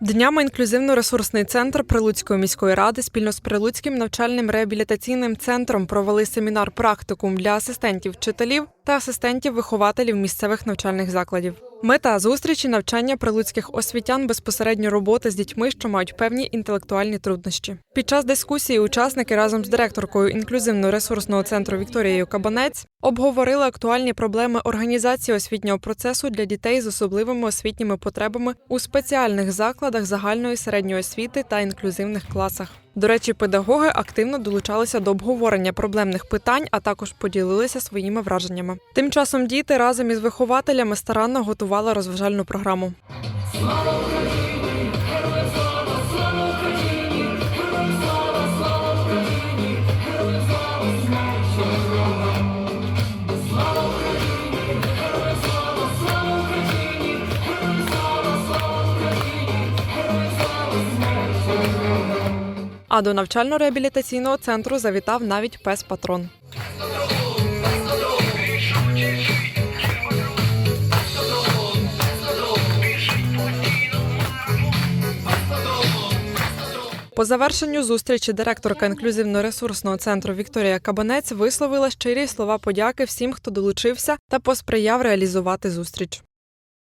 Днями інклюзивно-ресурсний центр Прилуцької міської ради спільно з Прилуцьким навчальним реабілітаційним центром провели семінар практикум для асистентів вчителів та асистентів вихователів місцевих навчальних закладів. Мета зустрічі навчання прилуцьких освітян безпосередньо роботи з дітьми, що мають певні інтелектуальні труднощі. Під час дискусії учасники разом з директоркою інклюзивно-ресурсного центру Вікторією Кабанець обговорили актуальні проблеми організації освітнього процесу для дітей з особливими освітніми потребами у спеціальних закладах загальної середньої освіти та інклюзивних класах. До речі, педагоги активно долучалися до обговорення проблемних питань, а також поділилися своїми враженнями. Тим часом діти разом із вихователями старанно готували розважальну програму. А до навчально-реабілітаційного центру завітав навіть пес патрон. По завершенню зустрічі директорка інклюзивно-ресурсного центру Вікторія Кабанець висловила щирі слова подяки всім, хто долучився та посприяв реалізувати зустріч.